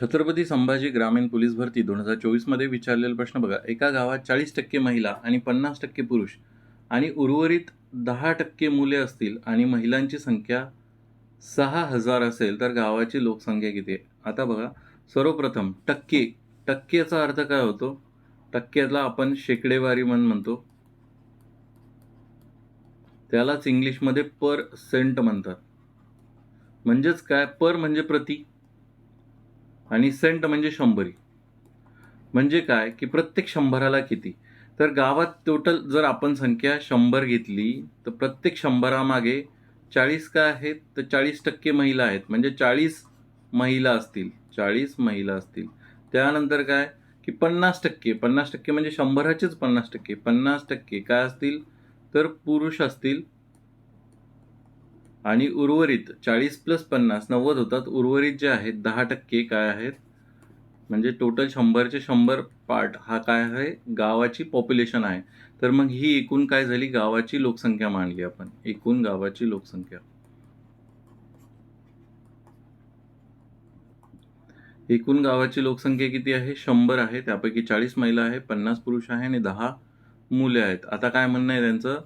छत्रपती संभाजी ग्रामीण पोलीस भरती दोन हजार चोवीसमध्ये विचारलेला प्रश्न बघा. एका गावात चाळीस टक्के महिला आणि पन्नास टक्के पुरुष आणि उर्वरित दहा टक्के मुले असतील आणि महिलांची संख्या सहा हजार असेल तर गावाची लोकसंख्या किती आहे? आता बघा. सर्वप्रथम टक्के. टक्केचा अर्थ काय होतो? टक्क्याला आपण शेकडेवारी म्हण म्हणतो. त्यालाच इंग्लिशमध्ये पर सेंट म्हणतात. म्हणजेच काय? पर म्हणजे प्रति. आणि सेंट म्हणजे शंभरी. म्हणजे काय? की प्रत्येक शंभराला किती? तर गावात टोटल जर आपण संख्या शंभर घेतली तर प्रत्येक शंभरामागे चाळीस काय आहेत? तर चाळीस टक्के महिला आहेत. म्हणजे चाळीस महिला असतील. चाळीस महिला असतील. त्यानंतर काय? की पन्नास टक्के. पन्नास टक्के म्हणजे शंभराचेच पन्नास टक्के. पन्नास टक्के काय असतील? तर पुरुष असतील. आणि उर्वरित चाळीस प्लस पन्नास नव्वद होतात. उर्वरित जे आहेत दहा टक्के काय आहेत? म्हणजे टोटल शंभरचे शंभर पार्ट हा काय आहे? गावाची पॉप्युलेशन आहे. तर मग ही एकूण काय झाली? गावाची लोकसंख्या मांडली आपण. एकूण गावाची लोकसंख्या. एकूण गावाची लोकसंख्या किती आहे? शंभर आहे. त्यापैकी चाळीस महिला आहे पन्नास पुरुष आहे आणि दहा मुले आहेत. आता काय म्हणणं आहे त्यांचं?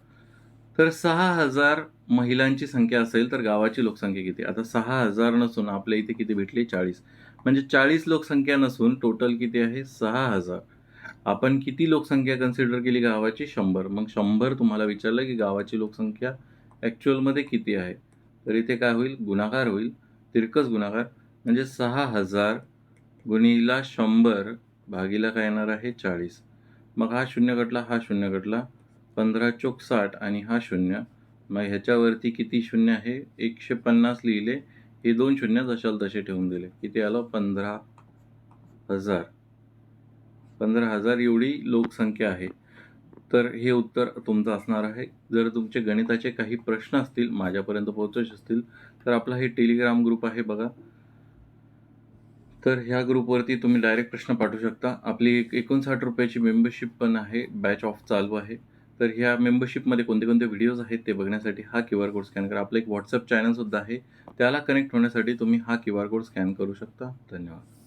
तर सहा हजार महिलांची संख्या असेल तर गावाची लोकसंख्या किती? आता सहा हजार नसून आपल्या इथे किती भेटली? चाळीस. म्हणजे चाळीस लोकसंख्या नसून टोटल किती आहे? सहा हजार. आपण किती लोकसंख्या कन्सिडर केली गावाची? शंभर. मग शंभर तुम्हाला विचारलं की गावाची लोकसंख्या ॲक्च्युअलमध्ये किती आहे? तर इथे काय होईल? गुणाकार होईल. तिरकस गुणाकार. म्हणजे सहा हजार गुणिला शंभर भागीला काय येणार आहे? चाळीस. मग हा शून्य कटला हा शून्य कटला. पंधरा चोक साठ आणि हा शून्य. मग ह्याच्यावरती किती शून्य आहे? एकशे पन्नास लिहिले. हे दोन शून्य जशाल तसे ठेवून दिले. किती आलं? पंधरा हजार. पंधरा हजार एवढी लोकसंख्या आहे. तर हे उत्तर तुमचं असणार आहे. जर तुमचे गणिताचे काही प्रश्न असतील माझ्यापर्यंत पोहोचत असतील तर आपला हे टेलिग्राम ग्रुप आहे बघा. तर ह्या ग्रुपवरती तुम्ही डायरेक्ट प्रश्न पाठवू शकता. आपली एक एकोणसाठ रुपयाची मेंबरशिप पण आहे. बॅच ऑफ चालू आहे. तर ह्या मेंबरशिपमध्ये कोणते कोणते व्हिडिओज आहेत ते बघण्यासाठी हा क्यू आर कोड स्कॅन करा. आपलं एक व्हॉट्सअप चॅनलसुद्धा आहे. त्याला कनेक्ट होण्यासाठी तुम्ही हा क्यू आर कोड स्कॅन करू शकता. धन्यवाद.